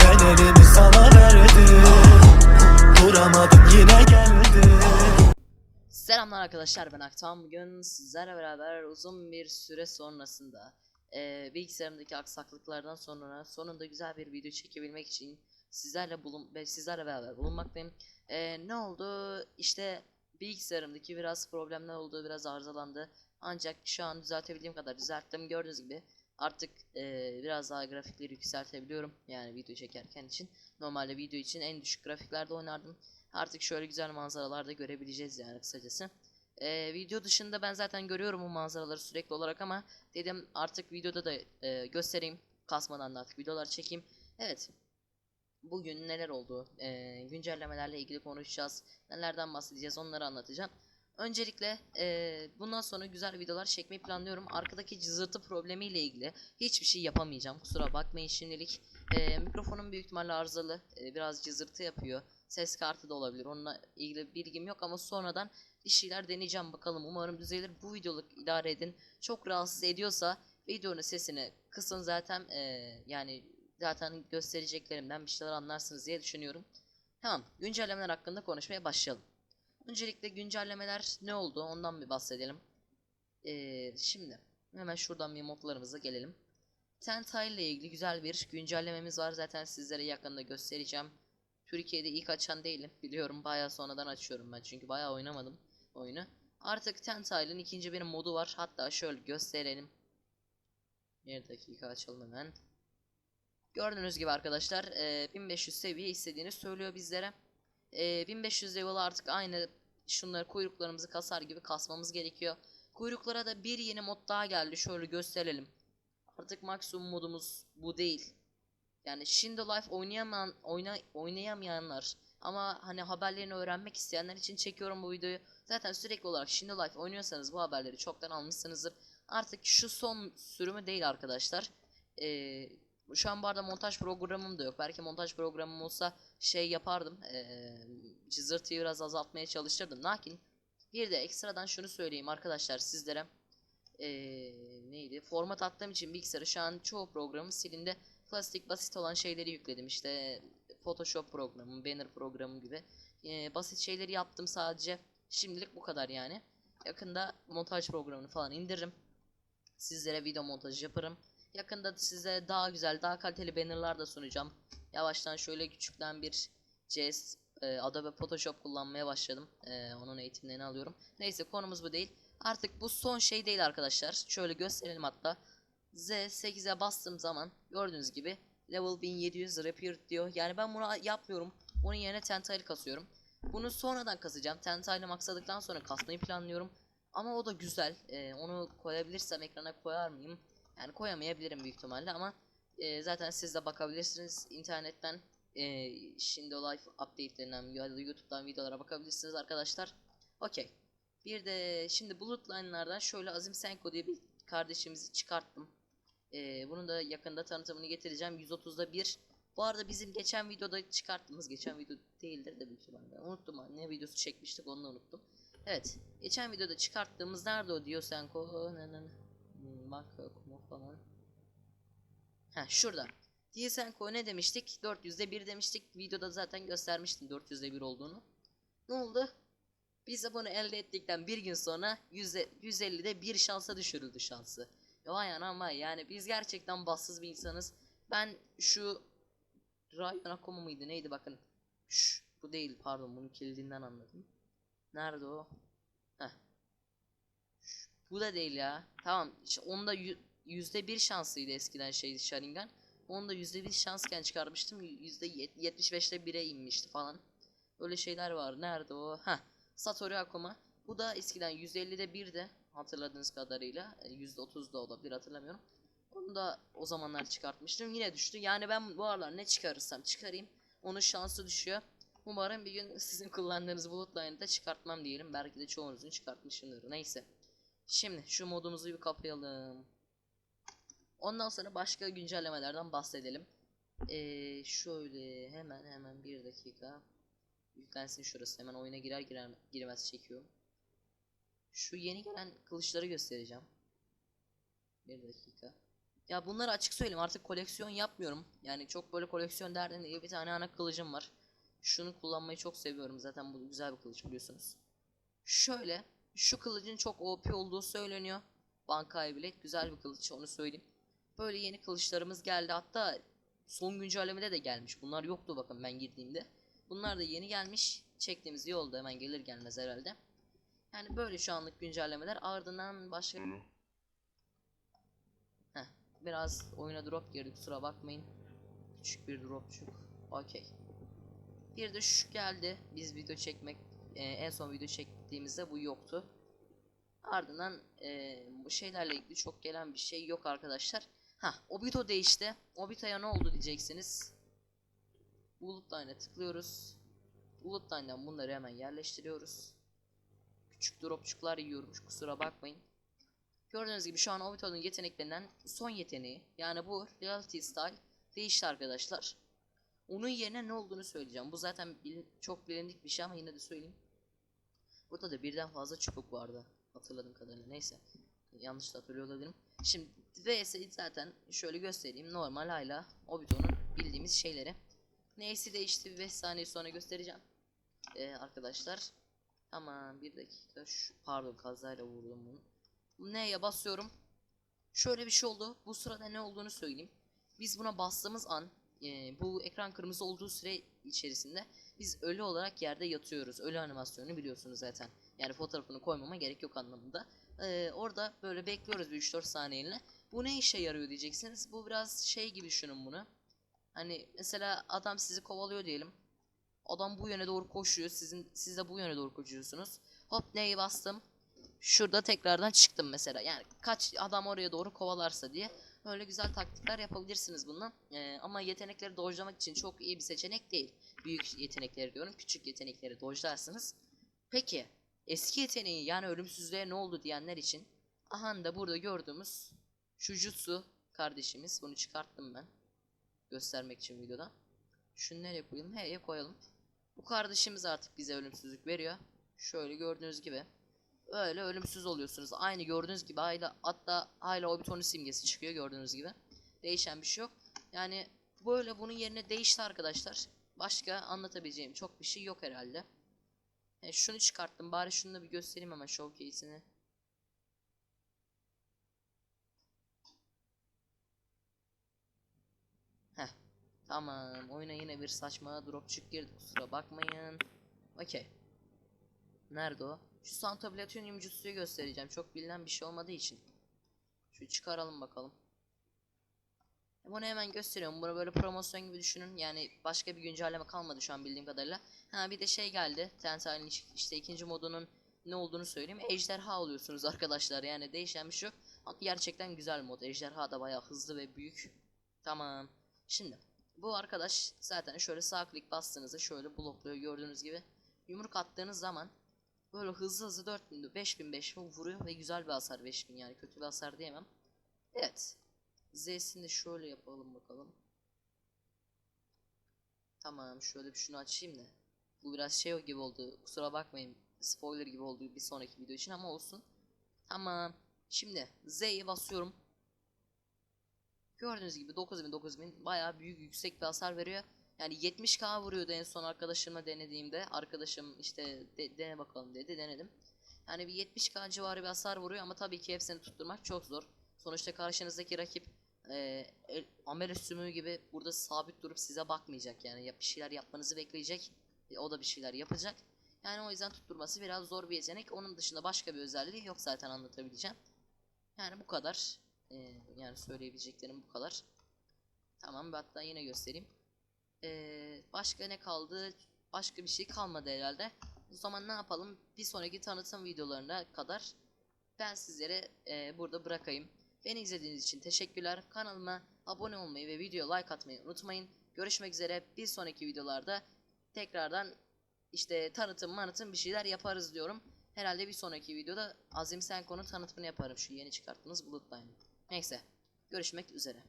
Ben elimi sana verdim Duramadım yine geldi Selamlar arkadaşlar ben Aktan bugün sizlerle beraber uzun bir süre sonrasında eee bilgisayarımdaki aksaklıklardan sonra sonunda güzel bir video çekebilmek için sizlerle bulun ve sizlerle beraber bulunmaktayım. Eee, ne oldu? İşte bilgisayarımdaki biraz problemler oldu, biraz arızalandı. Ancak şu an düzeltebildiğim kadar düzelttim. Gördüğünüz gibi artık eee, biraz daha grafikleri yükseltebiliyorum. Yani video çekerken için. Normalde video için en düşük grafiklerde oynardım. Artık şöyle güzel manzaralar da görebileceğiz yani kısacası. Ee, video dışında ben zaten görüyorum bu manzaraları sürekli olarak ama dedim artık videoda da e, göstereyim. Kasmadan da artık videolar çekeyim. Evet. Bugün neler oldu? Ee, güncellemelerle ilgili konuşacağız. Nelerden bahsedeceğiz onları anlatacağım. Öncelikle e, bundan sonra güzel videolar çekmeyi planlıyorum. Arkadaki cızırtı problemiyle ilgili hiçbir şey yapamayacağım. Kusura bakmayın şimdilik. E, mikrofonum büyük ihtimalle arızalı. E, biraz cızırtı yapıyor. Ses kartı da olabilir. Onunla ilgili bilgim yok ama sonradan bir şeyler deneyeceğim bakalım. Umarım düzelir. Bu videoluk idare edin. Çok rahatsız ediyorsa videonun sesini kısın zaten e, yani zaten göstereceklerimden bir şeyler anlarsınız diye düşünüyorum. Tamam. Güncellemeler hakkında konuşmaya başlayalım. Öncelikle güncellemeler ne oldu ondan bir bahsedelim. Ee, şimdi hemen şuradan bir modlarımıza gelelim. Tentile ile ilgili güzel bir güncellememiz var. Zaten sizlere yakında göstereceğim. Türkiye'de ilk açan değilim. Biliyorum bayağı sonradan açıyorum ben çünkü bayağı oynamadım oyunu. Artık Tentile'ın ikinci bir modu var. Hatta şöyle gösterelim. Bir dakika açalım hemen. Gördüğünüz gibi arkadaşlar e, 1500 seviye istediğini söylüyor bizlere. E, 1500 level artık aynı şunları kuyruklarımızı kasar gibi kasmamız gerekiyor. Kuyruklara da bir yeni mod daha geldi. Şöyle gösterelim. Artık maksimum modumuz bu değil. Yani Shindo Life oynayamayan, oyna, oynayamayanlar ama hani haberlerini öğrenmek isteyenler için çekiyorum bu videoyu. Zaten sürekli olarak Shindo Life oynuyorsanız bu haberleri çoktan almışsınızdır. Artık şu son sürümü değil arkadaşlar. Ee, şu an bu montaj programım da yok. Belki montaj programım olsa şey yapardım. Ee, cızırtıyı biraz azaltmaya çalışırdım. Lakin bir de ekstradan şunu söyleyeyim arkadaşlar sizlere. Ee, neydi? Format attığım için bilgisayarı şu an çoğu programı silindi. Plastik basit olan şeyleri yükledim. İşte Photoshop programı, banner programı gibi. Ee, basit şeyleri yaptım sadece. Şimdilik bu kadar yani. Yakında montaj programını falan indiririm. Sizlere video montajı yaparım. Yakında size daha güzel, daha kaliteli bannerlar da sunacağım. Yavaştan şöyle küçükten bir CS e, Adobe Photoshop kullanmaya başladım. E, onun eğitimlerini alıyorum. Neyse konumuz bu değil. Artık bu son şey değil arkadaşlar. Şöyle gösterelim hatta. Z8'e bastığım zaman gördüğünüz gibi level 1700 repair diyor. Yani ben bunu yapmıyorum. Onun yerine Tentile kasıyorum. Bunu sonradan kasacağım. Tentile'ı maksadıktan sonra kasmayı planlıyorum. Ama o da güzel. Ee, onu koyabilirsem ekrana koyar mıyım? Yani koyamayabilirim büyük ihtimalle ama e, zaten siz de bakabilirsiniz internetten. E, şimdi life update'lerinden ya da YouTube'dan videolara bakabilirsiniz arkadaşlar. Okey. Bir de şimdi Bullet Line'lardan şöyle Azim Senko diye bir kardeşimizi çıkarttım. Ee, bunun da yakında tanıtımını getireceğim. 130'da 1. Bu arada bizim geçen videoda çıkarttığımız geçen video değildir de büyük ihtimalle. Unuttum ha, ne videosu çekmiştik onu da unuttum. Evet. Geçen videoda çıkarttığımız nerede o diyor Bak okuma falan. Ha şurada. Diyesenko ne demiştik? 400'de 1 demiştik. Videoda zaten göstermiştim 400'de 1 olduğunu. Ne oldu? Biz bunu elde ettikten bir gün sonra 100 150'de bir şansa düşürüldü şansı. Vay anam yani biz gerçekten bassız bir insanız. Ben şu Rayon Akuma mıydı neydi bakın. Şş, bu değil pardon bunu kildinden anladım. Nerede o? Bu da değil ya. Tamam onda yü- yüzde bir şansıydı eskiden şey Sharingan. Onda yüzde bir şansken çıkarmıştım. Yüzde yet- 75'te 1'e inmişti falan. Öyle şeyler var. Nerede o? Heh. Satoru Akuma. Bu da eskiden 150'de 1'de hatırladığınız kadarıyla. e, %30 da olabilir hatırlamıyorum. Onu da o zamanlar çıkartmıştım. Yine düştü. Yani ben bu aralar ne çıkarırsam çıkarayım. Onun şansı düşüyor. Umarım bir gün sizin kullandığınız Bloodline'ı da çıkartmam diyelim. Belki de çoğunuzun çıkartmışımdır. Neyse. Şimdi şu modumuzu bir kapayalım. Ondan sonra başka güncellemelerden bahsedelim. Ee, şöyle hemen hemen bir dakika. Yüklensin şurası hemen oyuna girer girer girmez çekiyorum. Şu yeni gelen kılıçları göstereceğim. Bir dakika. Ya bunları açık söyleyeyim artık koleksiyon yapmıyorum. Yani çok böyle koleksiyon derdin değil. Bir tane ana kılıcım var. Şunu kullanmayı çok seviyorum zaten bu güzel bir kılıç biliyorsunuz. Şöyle şu kılıcın çok OP olduğu söyleniyor. Bankaya bilek güzel bir kılıç onu söyleyeyim. Böyle yeni kılıçlarımız geldi hatta son güncellemede de gelmiş. Bunlar yoktu bakın ben girdiğimde. Bunlar da yeni gelmiş. Çektiğimiz iyi oldu hemen gelir gelmez herhalde. Yani böyle şu anlık güncellemeler ardından başka Heh, biraz oyuna drop girdi kusura bakmayın. Küçük bir dropçuk. Okey. Bir de şu geldi. Biz video çekmek e, en son video çektiğimizde bu yoktu. Ardından e, bu şeylerle ilgili çok gelen bir şey yok arkadaşlar. Ha, Obito değişti. Obito'ya ne oldu diyeceksiniz. Bullet Line'a tıklıyoruz. Bullet Line'dan bunları hemen yerleştiriyoruz. Küçük dropçuklar yiyormuş kusura bakmayın. Gördüğünüz gibi şu an Obito'nun yeteneklerinden son yeteneği yani bu Reality Style değişti arkadaşlar. Onun yerine ne olduğunu söyleyeceğim. Bu zaten bilin- çok bilindik bir şey ama yine de söyleyeyim. Burada da birden fazla çubuk vardı. Hatırladığım kadarıyla. Neyse. Yanlış da hatırlıyor olabilirim. Şimdi VS zaten şöyle göstereyim. Normal hala Obito'nun bildiğimiz şeyleri. Neyse değişti 5 saniye sonra göstereceğim. Ee, arkadaşlar. Aman bir dakika. Şu, pardon kazayla vurdum bunu. Neye basıyorum? Şöyle bir şey oldu. Bu sırada ne olduğunu söyleyeyim. Biz buna bastığımız an e, bu ekran kırmızı olduğu süre içerisinde biz ölü olarak yerde yatıyoruz. Ölü animasyonunu biliyorsunuz zaten. Yani fotoğrafını koymama gerek yok anlamında. Ee, orada böyle bekliyoruz bir 3-4 saniyeliğine. Bu ne işe yarıyor diyeceksiniz. Bu biraz şey gibi düşünün bunu. Hani mesela adam sizi kovalıyor diyelim. Adam bu yöne doğru koşuyor. Sizin siz de bu yöne doğru koşuyorsunuz. Hop neyi bastım? Şurada tekrardan çıktım mesela. Yani kaç adam oraya doğru kovalarsa diye. Öyle güzel taktikler yapabilirsiniz bundan. Ee, ama yetenekleri dojlamak için çok iyi bir seçenek değil. Büyük yetenekleri diyorum. Küçük yetenekleri dojlarsınız. Peki eski yeteneği yani ölümsüzlüğe ne oldu diyenler için aha da burada gördüğümüz şu jutsu kardeşimiz. Bunu çıkarttım ben. Göstermek için videoda. Şunu nereye koyalım? H'ye koyalım. Bu kardeşimiz artık bize ölümsüzlük veriyor. Şöyle gördüğünüz gibi. Öyle ölümsüz oluyorsunuz. Aynı gördüğünüz gibi hala hatta hala Obito'nun simgesi çıkıyor gördüğünüz gibi. Değişen bir şey yok. Yani böyle bunun yerine değişti arkadaşlar. Başka anlatabileceğim çok bir şey yok herhalde. E, şunu çıkarttım. Bari şunu da bir göstereyim hemen showcase'ini. Heh. Tamam. Oyuna yine bir saçma dropçuk girdi. Kusura bakmayın. Okey. Nerede o? Şu Santo Platinum Jutsu'yu göstereceğim. Çok bilinen bir şey olmadığı için. Şu çıkaralım bakalım. E, Bunu hemen gösteriyorum. Bunu böyle promosyon gibi düşünün. Yani başka bir güncelleme kalmadı şu an bildiğim kadarıyla. Ha bir de şey geldi. Tensal'in iş- işte ikinci modunun ne olduğunu söyleyeyim. Ejderha oluyorsunuz arkadaşlar. Yani değişen bir şey yok. Ama gerçekten güzel mod. Ejderha da bayağı hızlı ve büyük. Tamam. Şimdi bu arkadaş zaten şöyle sağ klik bastığınızda şöyle blokluyor gördüğünüz gibi. Yumruk attığınız zaman böyle hızlı hızlı 4000 5000 5000 vuruyor ve güzel bir hasar 5000 yani kötü bir hasar diyemem. Evet. Z'sini şöyle yapalım bakalım. Tamam şöyle bir şunu açayım da. Bu biraz şey gibi oldu. Kusura bakmayın. Spoiler gibi oldu bir sonraki video için ama olsun. Tamam. Şimdi Z'ye basıyorum. Gördüğünüz gibi 9000 9000 bayağı büyük yüksek bir hasar veriyor. Yani 70k vuruyordu en son arkadaşımla denediğimde. Arkadaşım işte de- dene bakalım dedi denedim. Yani bir 70k civarı bir hasar vuruyor ama tabii ki hepsini tutturmak çok zor. Sonuçta karşınızdaki rakip e, el- amele sümüğü gibi burada sabit durup size bakmayacak yani ya bir şeyler yapmanızı bekleyecek. E, o da bir şeyler yapacak. Yani o yüzden tutturması biraz zor bir yetenek. Onun dışında başka bir özelliği yok zaten anlatabileceğim. Yani bu kadar. E, yani söyleyebileceklerim bu kadar. Tamam hatta yine göstereyim. Başka ne kaldı? Başka bir şey kalmadı herhalde. O zaman ne yapalım? Bir sonraki tanıtım videolarına kadar ben sizlere burada bırakayım. Beni izlediğiniz için teşekkürler. Kanalıma abone olmayı ve video like atmayı unutmayın. Görüşmek üzere. Bir sonraki videolarda tekrardan işte tanıtım manıtım bir şeyler yaparız diyorum. Herhalde bir sonraki videoda Azim Senko'nun tanıtımını yaparım. Şu yeni çıkarttığımız Bloodline. Neyse. Görüşmek üzere.